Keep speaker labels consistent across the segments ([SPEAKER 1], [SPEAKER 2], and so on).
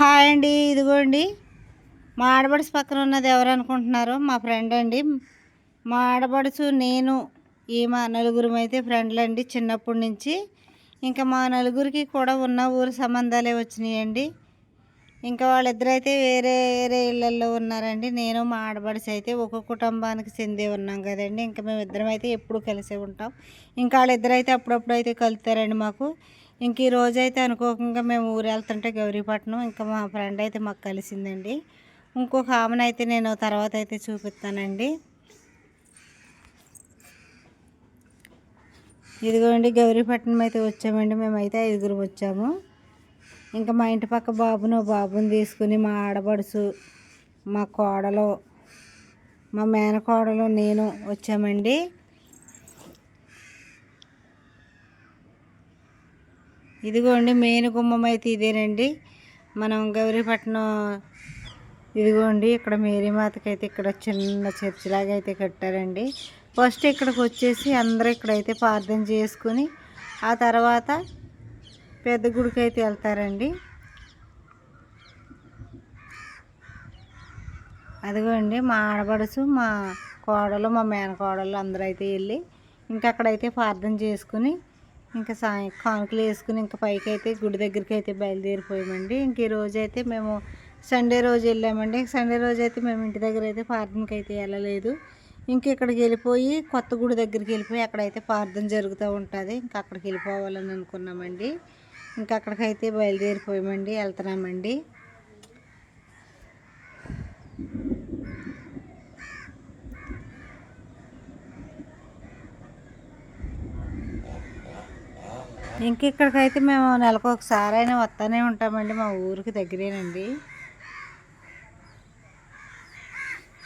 [SPEAKER 1] Hi అండి ఇదిగోండి. మా ఆడబడుచు పక్కన ఉన్నది ఎవరు అనుకుంటున్నారు? మా ఫ్రెండ్ అండి. మా ఆడబడుచు నేను ఈమె నలుగురం అయితే ఫ్రెండ్లు అండి చిన్నప్పటి నుంచి. ఇంకా మా నలుగురికి కూడా ఉన్న ఊరు సంబంధాలే వచ్చినాయండి. ఇంకా వాళ్ళిద్దరైతే వేరే వేరే ఇళ్ళల్లో ఉన్నారండి. నేను మా ఆడబడిసి అయితే ఒక కుటుంబానికి చెందే ఉన్నాం కదండి. ఇంకా మేము ఇద్దరం అయితే ఎప్పుడు కలిసే ఉంటాం. ఇంకా వాళ్ళిద్దరైతే అప్పుడప్పుడు అయితే కలుతారండి మాకు. ఇంక ఈ రోజైతే అనుకోకుండా మేము ఊరు వెళ్తుంటే గౌరీపట్నం ఇంకా మా ఫ్రెండ్ అయితే మాకు కలిసిందండి. ఇంకొక ఆమెను అయితే నేను తర్వాత అయితే చూపిస్తానండి. ఇదిగోండి గౌరీపట్నం అయితే వచ్చామండి. మేమైతే ఐదుగురు వచ్చాము. ఇంకా మా ఇంటి పక్క బాబును బాబుని తీసుకుని మా ఆడబడుసు మా కోడలు మా మేనకోడలు నేను వచ్చామండి. ఇదిగోండి మెయిన్ గుమ్మం అయితే ఇదేనండి. మనం గౌరీపట్నం ఇదిగోండి ఇక్కడ మేరీమాతకైతే అయితే ఇక్కడ చిన్న చర్చ్ లాగా అయితే కట్టారండి. ఫస్ట్ ఇక్కడికి వచ్చేసి అందరూ ఇక్కడైతే ప్రార్థన చేసుకుని ఆ తర్వాత పెద్ద గుడికి అయితే వెళ్తారండి. అదిగోండి మా ఆడబడుసు మా కోడలు మా మేనకోడలు అందరూ అయితే వెళ్ళి ఇంకా అక్కడైతే ప్రార్థన చేసుకుని ఇంకా సాయం కానుకలు వేసుకుని ఇంకా పైకి అయితే గుడి దగ్గరికి అయితే బయలుదేరిపోయామండి. ఇంక ఈ రోజు అయితే మేము సండే రోజు వెళ్ళామండి. సండే రోజు అయితే మేము ఇంటి దగ్గర అయితే ప్రార్థనకి అయితే వెళ్ళలేదు. ఇంక ఇక్కడికి వెళ్ళిపోయి కొత్త గుడి దగ్గరికి వెళ్ళిపోయి అక్కడైతే ప్రార్థన జరుగుతూ ఉంటుంది. ఇంకా అక్కడికి వెళ్ళిపోవాలని అనుకున్నామండి. ఇంకా అక్కడికైతే బయలుదేరిపోయామండి వెళ్తున్నామండి. ఇంక ఇక్కడికైతే మేము నెలకు ఒకసారి అయినా వస్తూనే ఉంటామండి మా ఊరికి దగ్గరేనండి.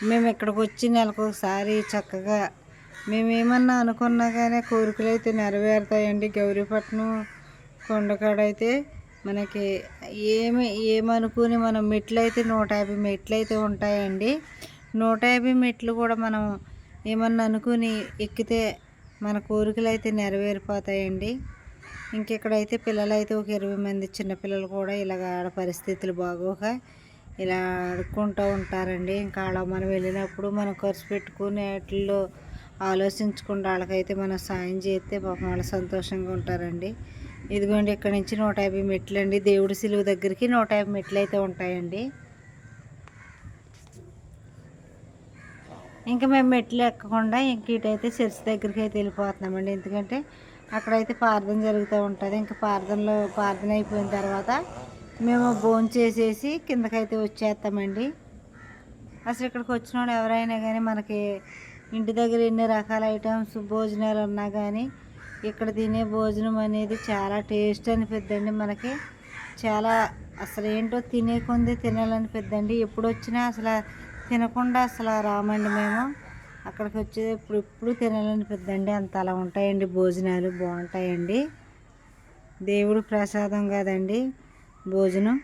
[SPEAKER 1] మేము ఇక్కడికి వచ్చి నెలకు ఒకసారి చక్కగా మేము ఏమన్నా అనుకున్నా కానీ కోరికలు అయితే నెరవేరుతాయండి. గౌరీపట్నం కొండకాడైతే మనకి ఏమి ఏమనుకుని మనం మెట్లు అయితే నూట యాభై మెట్లు అయితే ఉంటాయండి. నూట యాభై మెట్లు కూడా మనం ఏమన్నా అనుకుని ఎక్కితే మన కోరికలు అయితే నెరవేరిపోతాయండి. ఇంకెక్కడైతే పిల్లలు అయితే ఒక ఇరవై మంది చిన్నపిల్లలు కూడా ఇలాగ ఆడ పరిస్థితులు బాగోక ఇలా ఆడుకుంటూ ఉంటారండి. ఇంకా అలా మనం వెళ్ళినప్పుడు మనం ఖర్చు పెట్టుకుని వాటిల్లో ఆలోచించకుండా వాళ్ళకైతే మనం సాయం చేస్తే పాపం వాళ్ళు సంతోషంగా ఉంటారండి. ఇదిగోండి ఇక్కడ నుంచి నూట యాభై మెట్లు అండి. దేవుడి సిలువ దగ్గరికి నూట యాభై మెట్లు అయితే ఉంటాయండి. ఇంకా మేము మెట్లు ఎక్కకుండా ఇంక ఇటైతే చర్చి దగ్గరికి అయితే వెళ్ళిపోతున్నామండి. ఎందుకంటే అక్కడైతే ప్రార్థన జరుగుతూ ఉంటుంది. ఇంకా ప్రార్థనలో ప్రార్థన అయిపోయిన తర్వాత మేము భోజనం చేసేసి కిందకైతే వచ్చేస్తామండి. అసలు ఇక్కడికి వచ్చిన వాళ్ళు ఎవరైనా కానీ మనకి ఇంటి దగ్గర ఎన్ని రకాల ఐటమ్స్ భోజనాలు ఉన్నా కానీ ఇక్కడ తినే భోజనం అనేది చాలా టేస్ట్ అనిపిద్దండి మనకి. చాలా అసలు ఏంటో తినే కొంది తినాలనిపిద్దండి. ఎప్పుడు వచ్చినా అసలు తినకుండా అసలు రామండి మేము. అక్కడికి వచ్చేటప్పుడు ఎప్పుడు తినాలనిపిద్దండి అంత అలా ఉంటాయండి భోజనాలు. బాగుంటాయండి. దేవుడు ప్రసాదం కదండి భోజనం.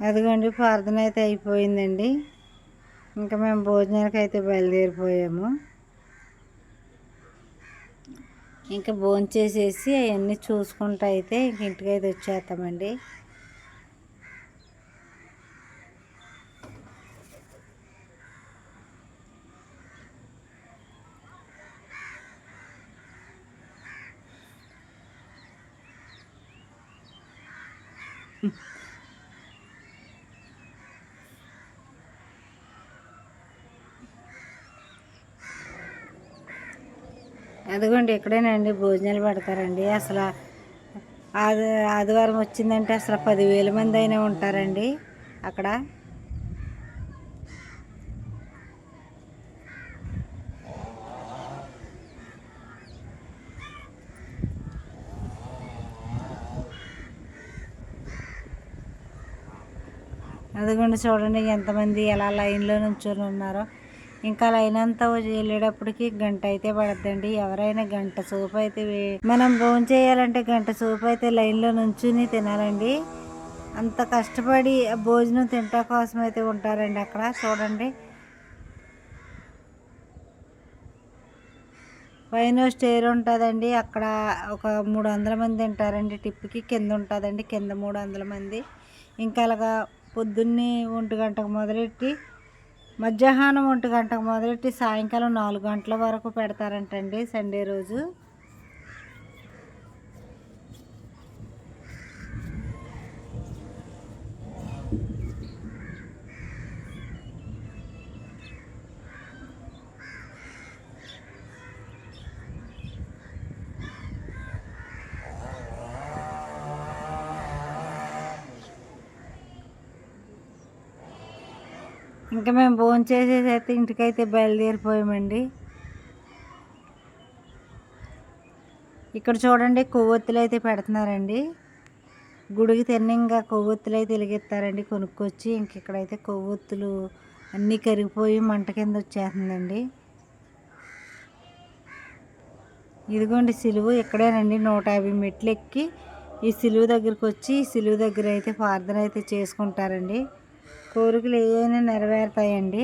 [SPEAKER 1] అదిగోండి ప్రార్థన అయితే అయిపోయిందండి. ఇంకా మేము భోజనానికి అయితే బయలుదేరిపోయాము. ఇంకా భోంచేసేసి అవన్నీ చూసుకుంటూ అయితే ఇంక ఇంటికి అయితే వచ్చేస్తామండి. అదిగోండి ఇక్కడేనండి భోజనాలు పెడతారండి. అసలు ఆది ఆదివారం వచ్చిందంటే అసలు పదివేల మంది అయినా ఉంటారండి అక్కడ. అదిగోండి చూడండి ఎంతమంది ఎలా లైన్లో నుంచొని ఉన్నారో. ఇంకా లైన్ అంతా వెళ్ళేటప్పటికి గంట అయితే పడద్దండి. ఎవరైనా గంట సూప్ అయితే మనం భోజనం చేయాలంటే గంట సూప్ అయితే లైన్లో నుంచుని తినాలండి. అంత కష్టపడి భోజనం తింటా కోసం అయితే ఉంటారండి అక్కడ. చూడండి. పైన స్టేర్ ఉంటుందండి. అక్కడ ఒక మూడు వందల మంది తింటారండి. టిప్కి కింద ఉంటుందండి. కింద మూడు వందల మంది. ఇంకా అలాగా పొద్దున్నే ఒంటి గంటకు మొదలెట్టి మధ్యాహ్నం ఒంటి గంటకు మొదలెట్టి సాయంకాలం నాలుగు గంటల వరకు పెడతారంటండి సండే రోజు. ఇంకా మేము భోజనం చేసేసి అయితే ఇంటికైతే బయలుదేరిపోయామండి. ఇక్కడ చూడండి కొవ్వొత్తులు అయితే పెడుతున్నారండి. గుడికి తిన్నంగా కొవ్వొత్తులు అయితే వెలిగిస్తారండి కొనుక్కొచ్చి. ఇంక ఇక్కడైతే కొవ్వొత్తులు అన్నీ కరిగిపోయి మంట కింద వచ్చేస్తుందండి. ఇదిగోండి సిలువు ఇక్కడేనండి నూట యాభై మెట్లు ఎక్కి ఈ సిలువు దగ్గరికి వచ్చి ఈ సిలువు దగ్గర అయితే ప్రార్థన అయితే చేసుకుంటారండి. కోరికలు ఏవైనా నెరవేరుతాయండి?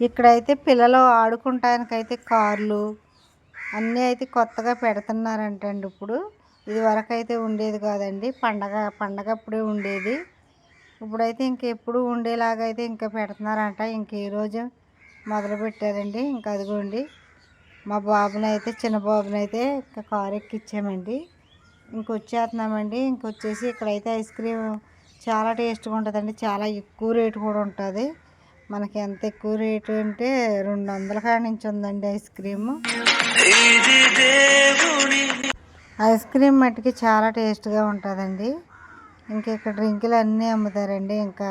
[SPEAKER 1] ఇక్కడైతే పిల్లలు ఆడుకుంటానికైతే కార్లు అన్నీ అయితే కొత్తగా పెడుతున్నారంటండి ఇప్పుడు. ఇది వరకు అయితే ఉండేది కాదండి. పండగ పండగ అప్పుడే ఉండేది. ఇప్పుడైతే ఇంకెప్పుడు ఉండేలాగా అయితే ఇంకా పెడుతున్నారంట. ఇంక ఈరోజు మొదలు పెట్టారండి? ఇంకా అదిగోండి. మా బాబుని అయితే చిన్న బాబుని అయితే ఇంకా కారు ఎక్కిచ్చామండి. ఇంకొచ్చేస్తున్నామండి ఇంకొచ్చేసి ఇక్కడైతే ఐస్ క్రీమ్ చాలా టేస్ట్గా ఉంటుందండి. చాలా ఎక్కువ రేటు కూడా ఉంటుంది. మనకి ఎంత ఎక్కువ రేటు అంటే రెండు వందల కాడ నుంచి ఉందండి ఐస్ క్రీము. ఐస్ క్రీమ్ మట్టికి చాలా టేస్ట్గా ఉంటుందండి. ఇంకా ఇక్కడ డ్రింకులు అన్నీ అమ్ముతారండి. ఇంకా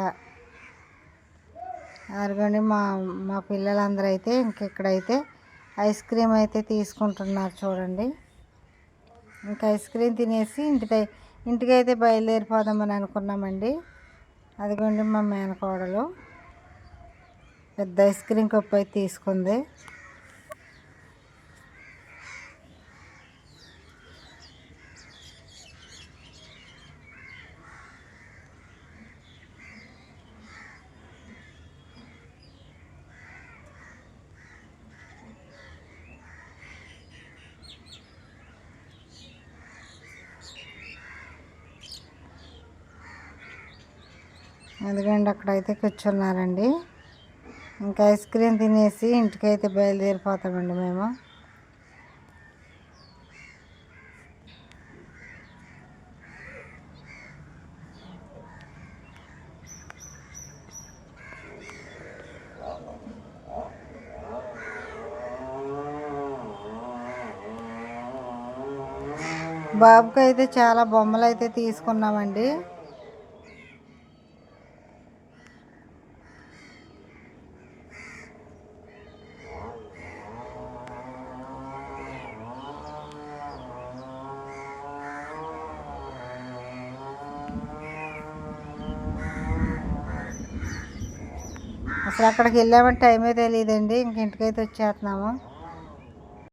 [SPEAKER 1] అరగండి మా మా పిల్లలందరూ అయితే ఇంక ఇక్కడైతే ఐస్ క్రీమ్ అయితే తీసుకుంటున్నారు చూడండి. ఇంకా ఐస్ క్రీమ్ తినేసి ఇంటికి ఇంటికైతే బయలుదేరిపోదామని అనుకున్నామండి. అదిగోండి మా మేనకోడలు. పెద్ద ఐస్ క్రీమ్ కప్పు అయితే తీసుకుంది. ఎందుకంటే అక్కడైతే కూర్చున్నారండి. ఇంకా ఐస్ క్రీమ్ తినేసి ఇంటికైతే బయలుదేరిపోతామండి మేము. బాబుకి అయితే చాలా బొమ్మలు అయితే తీసుకున్నామండి. అసలు అక్కడికి వెళ్ళామంటే టైమే తెలియదండి ఇంక ఇంటికైతే వచ్చేస్తున్నాము.